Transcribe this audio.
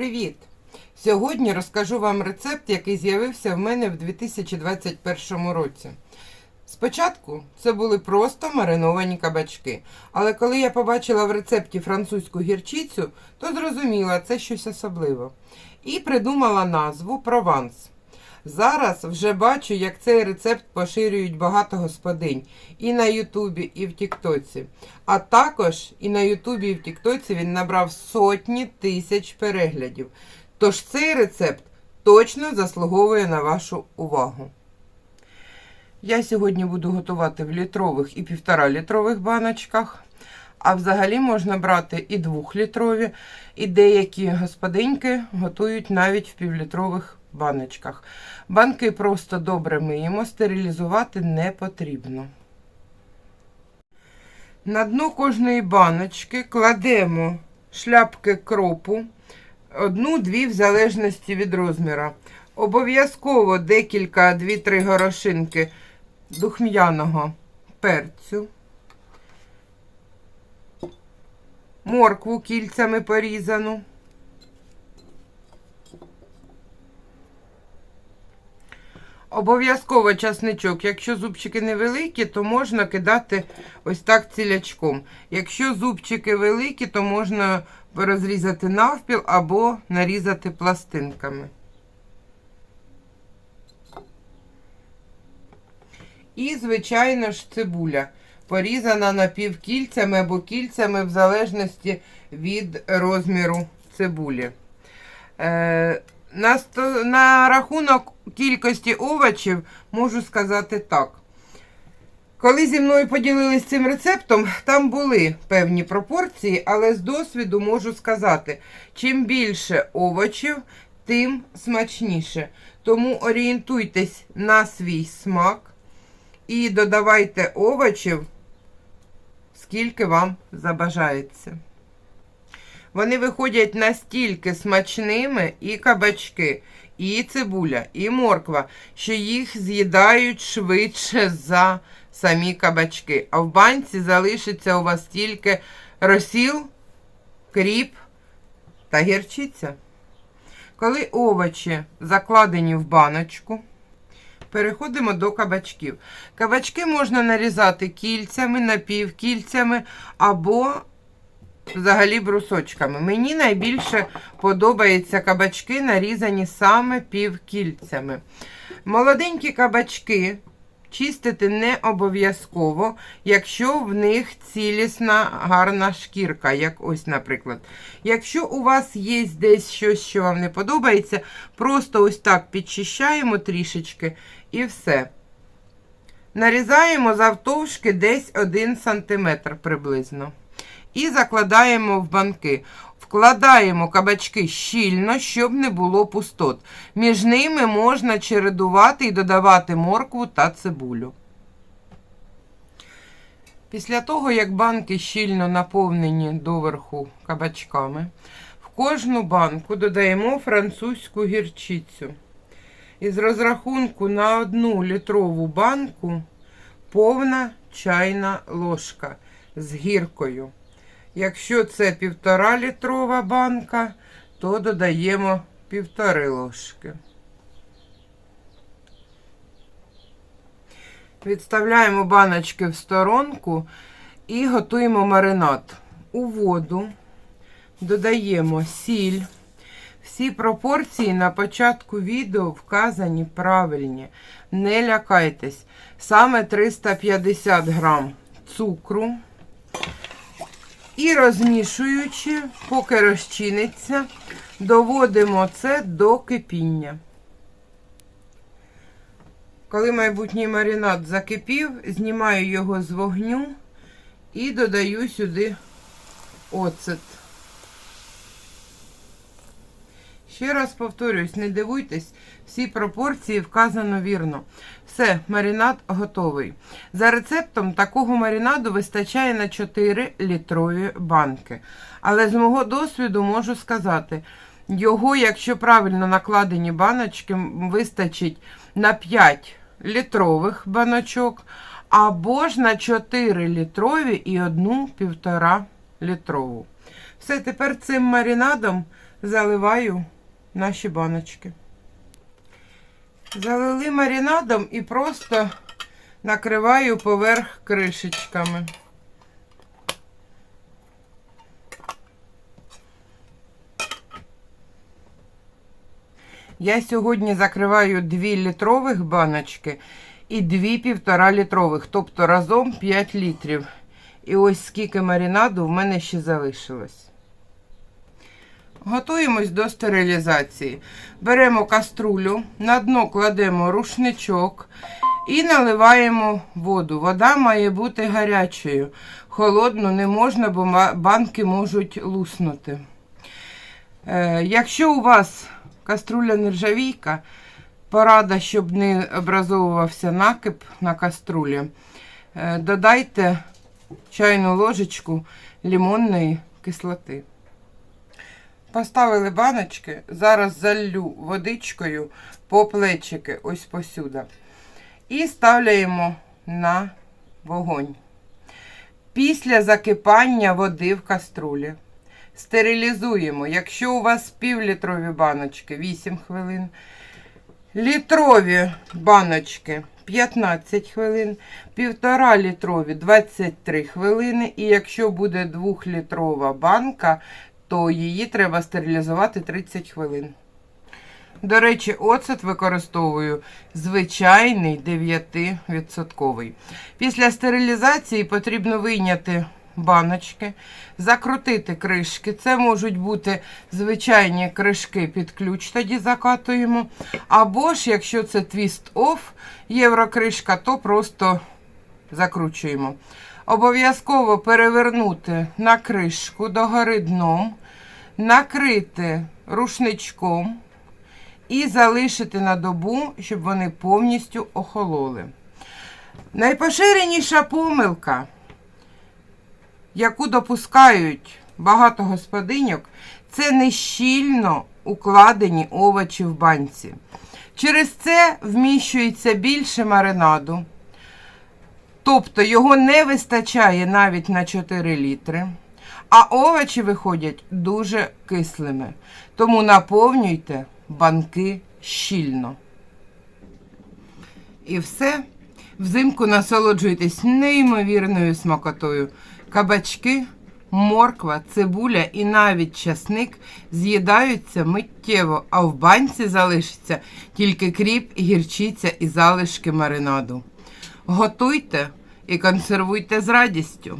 Привіт! Сьогодні розкажу вам рецепт, який з'явився в мене в 2021 році. Спочатку це були просто мариновані кабачки, але коли я побачила в рецепті французьку гірчицю, то зрозуміла, це щось особливе. І придумала назву прованс. Зараз вже бачу, як цей рецепт поширюють багато господинь і на Ютубі, і в Тіктоці. А також і на Ютубі, і в Тіктоці він набрав сотні тисяч переглядів. Тож цей рецепт точно заслуговує на вашу увагу. Я сьогодні буду готувати в літрових і півтора літрових баночках. А взагалі можна брати і двохлітрові, і деякі господиньки готують навіть в півлітрових баночках. Банки просто добре миємо, стерилізувати не потрібно. На дно кожної баночки кладемо шляпки кропу, одну-дві в залежності від розміру. Обов'язково декілька, дві-три горошинки духм'яного перцю. Моркву кільцями порізану. Обов'язково часничок. Якщо зубчики невеликі, то можна кидати ось так цілячком. Якщо зубчики великі, то можна розрізати навпіл або нарізати пластинками. І, звичайно ж, цибуля. Порізана напівкільцями або кільцями в залежності від розміру цибулі. Е, на, на рахунок кількості овочів можу сказати так. Коли зі мною поділились цим рецептом, там були певні пропорції, але з досвіду можу сказати, чим більше овочів, тим смачніше. Тому орієнтуйтесь на свій смак і додавайте овочів, скільки вам забажається. Вони виходять настільки смачними і кабачки, і цибуля, і морква, що їх з'їдають швидше за самі кабачки. А в банці залишиться у вас тільки розсіл, кріп та гірчиця. Коли овочі закладені в баночку, переходимо до кабачків. Кабачки можна нарізати кільцями, напівкільцями або взагалі брусочками. Мені найбільше подобаються кабачки, нарізані саме півкільцями. Молоденькі кабачки чистити не обов'язково, якщо в них цілісна гарна шкірка, як ось, наприклад. Якщо у вас є десь щось, що вам не подобається, просто ось так підчищаємо трішечки і все. Нарізаємо завтовшки десь 1 см приблизно. І закладаємо в банки. Вкладаємо кабачки щільно, щоб не було пустот. Між ними можна чередувати і додавати моркву та цибулю. Після того, як банки щільно наповнені доверху кабачками, в кожну банку додаємо французьку гірчицю. Із розрахунку на одну літрову банку повна чайна ложка з гіркою. Якщо це півтора літрова банка, то додаємо півтори ложки. Відставляємо баночки в сторонку і готуємо маринад. У воду додаємо сіль. Всі пропорції на початку відео вказані правильні. Не лякайтесь. Саме 350 грам цукру. І розмішуючи, поки розчиниться, доводимо це до кипіння. Коли майбутній маринад закипів, знімаю його з вогню і додаю сюди оцет. Ще раз повторюсь, не дивуйтесь, всі пропорції вказано вірно. Все, маринад готовий. За рецептом такого маринаду вистачає на 4 літрові банки. Але з мого досвіду можу сказати, його, якщо правильно накладені баночки, вистачить на 5 літрових баночок, або ж на 4 літрові і одну півтора літрову. Все, тепер цим маринадом заливаю наші баночки. Залили маринадом і просто накриваю поверх кришечками. Я сьогодні закриваю 2 літрових баночки і 2 півтора літрових, тобто разом 5 літрів. І ось скільки маринаду в мене ще залишилось. Готуємось до стерилізації. Беремо каструлю, на дно кладемо рушничок і наливаємо воду. Вода має бути гарячою. Холодну не можна, бо банки можуть луснути. Е, якщо у вас каструля нержавійка, порада, щоб не образовувався накип на каструлі, е, додайте чайну ложечку лимонної кислоти. Поставили баночки, зараз залью водичкою по плечики, ось посюди. І ставляємо на вогонь. Після закипання води в каструлі стерилізуємо. Якщо у вас півлітрові баночки 8 хвилин, літрові баночки 15 хвилин, півтора літрові 23 хвилини. І якщо буде 2-літрова банка, то її треба стерилізувати 30 хвилин. До речі, оцет використовую звичайний 9%. Після стерилізації потрібно вийняти баночки, закрутити кришки. Це можуть бути звичайні кришки під ключ, тоді закатуємо. Або ж, якщо це твіст оф єврокришка, то просто закручуємо. Обов'язково перевернути на кришку догори дном, накрити рушничком і залишити на добу, щоб вони повністю охололи. Найпоширеніша помилка, яку допускають багато господиньок, це нещільно укладені овочі в банці. Через це вміщується більше маринаду. Тобто його не вистачає навіть на 4 літри, а овочі виходять дуже кислими. Тому наповнюйте банки щільно. І все. Взимку насолоджуйтесь неймовірною смакотою. Кабачки, морква, цибуля і навіть часник з'їдаються миттєво, а в банці залишиться тільки кріп, гірчиця і залишки маринаду. Готуйте і консервуйте з радістю.